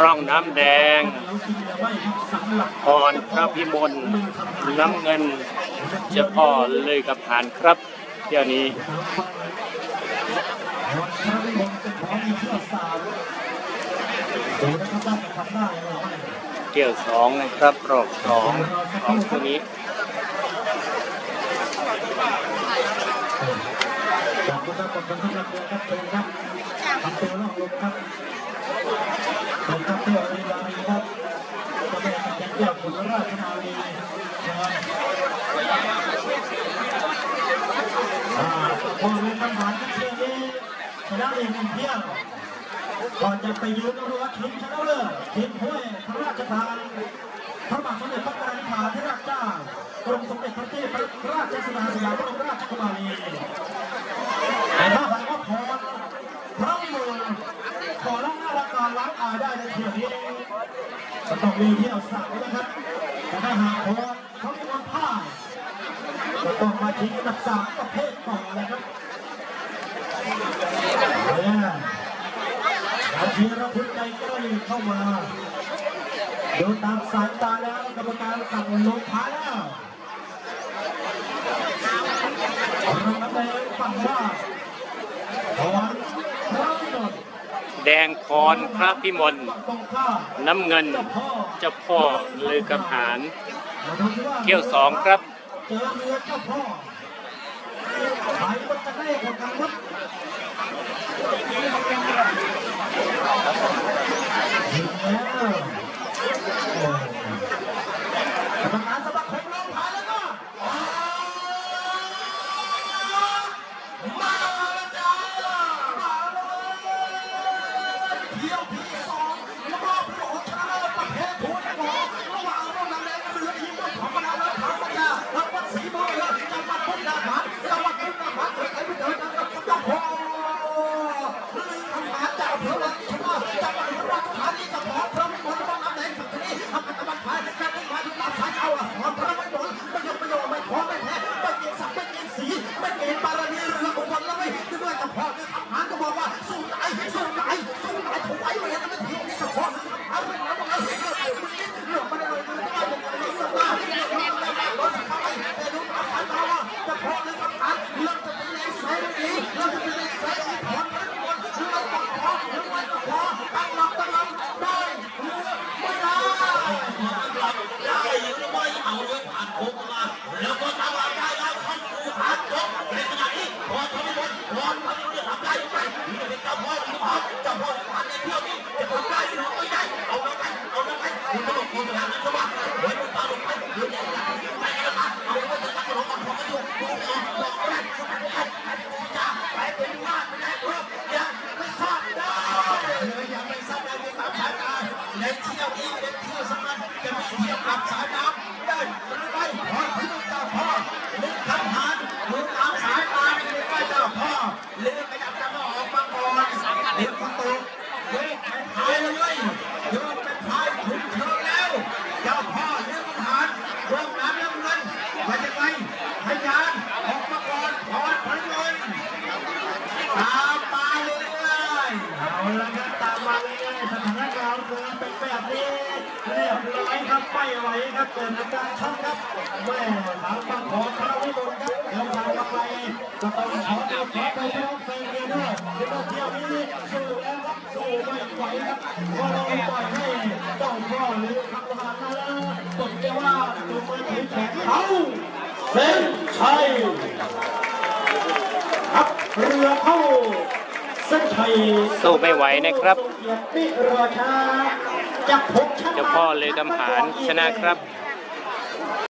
ร่องน้ำแดงพรพระพิมลน้ำเงินเจ้าพ่อเลยกับผ่านครับเที่ยวนี้เที่ยวสองนะครับรอบสองของตัวนี้ขอบคุณครับขอบคุณครับเชิญครับทำตัวลอกลงครับ เชิญครับเที่ยวรีลารีครับก็แม่กันยังเที่ยวขุนราชนาวีนะครับพอเล่นปัญหาที่เที่ยวนี้ชนะเองหนึ่งเที่ยวก่อนจะไปยืนรัวทีมชนะเลิศทีมห้วยพระราชทานพระบาทสมเด็จพระปรมินทรธิราชเจ้ากรมสมเด็จพระเทพรัตนราชสุดาสยามบรมราชกุมารี แต่ถ้าหากว่าขอพระมือขอล้างหน้าล้างตาล้างอายได้ในเที่ยวนี้ก็ ต้องมีเที่ยวสาวนะครับ แต่ถ้าหากขอเขามีวันพ่ายก็ต้องมาทิ้งกับสามประเภทต่อนะครับเนี่ยอาชีระทึกใจใกล้เข้ามา ดูตามสายตาแล้วกรรมการสั่งลงท้ายแล้วเราไปฟังว่า ถอนพระวิโรจน์ แด งพรพระพิมลน้ำเงินเจ้าพ่อลือกับหารเที่ยวสองครับเ Let's go, แบบนี้เรียบร้อยครับไม่ไหวครับเกิดอาการช็อกครับแม่ถามฟังของพระวิมลครับเดี๋ยวทางกลับไปก็ต้องขอตัวขอไปร้องเพลงเรียนด้วยที่เที่ยวนี้สู้แล้วครับสู้ไม่ไหวครับก็เลยปล่อยให้เจ้าพ่อหรือทำงานมาแล้วตบเรียกว่าตัวมือถือแขนเขาเส้นชัยครับเรือเข้า ส้นชัยสู้ไม่ไหวนะครับมิรอชาจากพงษ์ชนะเจ้าพ่อเลยกำหารชนะครับเ